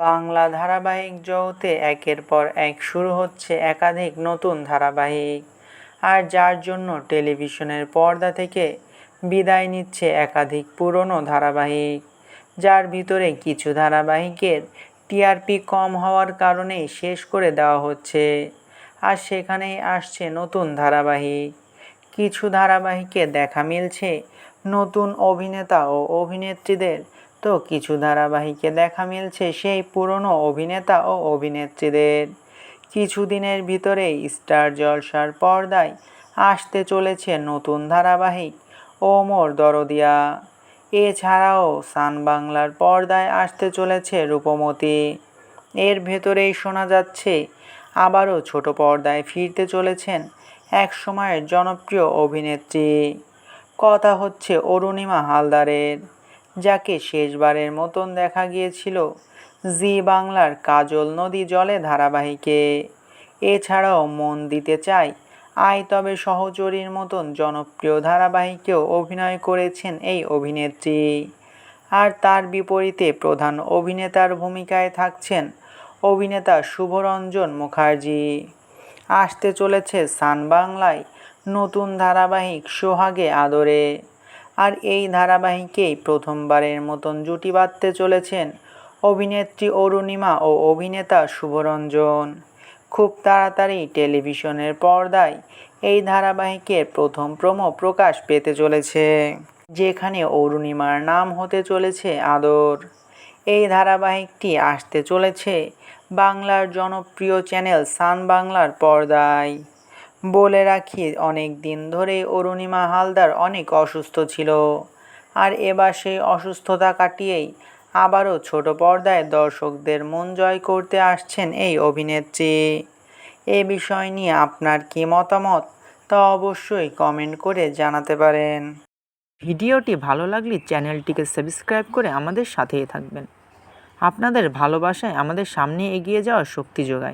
বাংলা ধারাবাহিক জগতে একের পর এক শুরু হচ্ছে একাধিক নতুন ধারাবাহিক। আর যার জন্য টেলিভিশনের পর্দা থেকে বিদায় নিচ্ছে একাধিক পুরনো ধারাবাহিক, যার ভিতরে কিছু ধারাবাহিকের টিআরপি কম হওয়ার কারণেই শেষ করে দেওয়া হচ্ছে। আর সেখানেই আসছে নতুন ধারাবাহিক। কিছু ধারাবাহিকে দেখা মিলছে নতুন অভিনেতা ও অভিনেত্রীদের তো কিছু ধারাবাহিকে দেখা মিলছে সেই পুরনো অভিনেতা ও অভিনেত্রীদের। কিছুদিনের ভিতরেই স্টার জলসার পর্দায় আসতে চলেছে নতুন ধারাবাহিক, ওমর দরদিয়া। এছাড়াও সান বাংলার পর্দায় আসতে চলেছে রূপমতি। এর ভেতরেই শোনা যাচ্ছে, আবারও ছোট পর্দায় ফিরতে চলেছেন এক সময়ের জনপ্রিয় অভিনেত্রী। কথা হচ্ছে অরুণিমা হালদারের। যাকে শেষবারের মতন দেখা গিয়েছিল জি বাংলার কাজল নদী জলে ধারাবাহিকে। এছাড়াও মন দিতে চাই আয় তবে সহচরীর মতন জনপ্রিয় ধারাবাহিকেও অভিনয় করেছেন এই অভিনেত্রী। আর তার বিপরীতে প্রধান অভিনেতার ভূমিকায় থাকছেন অভিনেতা শুভরঞ্জন মুখার্জি। আসতে চলেছে সান বাংলায় নতুন ধারাবাহিক সোহাগে আদরে। আর এই ধারাবাহিকেই প্রথমবারের মতন জুটি বাঁধতে চলেছেন অভিনেত্রী অরুণিমা ও অভিনেতা শুভরঞ্জন। খুব তাড়াতাড়ি টেলিভিশনের পর্দায় এই ধারাবাহিকের প্রথম প্রোমো প্রকাশ পেতে চলেছে, যেখানে অরুণিমার নাম হতে চলেছে আদর। এই ধারাবাহিকটি আসতে চলেছে বাংলার জনপ্রিয় চ্যানেল সান বাংলার পর্দায়। বলে রাখি, অনেক দিন ধরেই অরুণিমা হালদার অনেক অসুস্থ ছিল। আর এবার সেই অসুস্থতা কাটিয়েই আবারও ছোট পর্দায় দর্শকদের মন জয় করতে আসছেন এই অভিনেত্রী। এ বিষয় নিয়ে আপনার কী মতামত, তা অবশ্যই কমেন্ট করে জানাতে পারেন। ভিডিওটি ভালো লাগলে চ্যানেলটিকে সাবস্ক্রাইব করে আমাদের সাথেই থাকবেন। আপনাদের ভালোবাসায় আমাদের সামনে এগিয়ে যাওয়ার শক্তি যোগায়।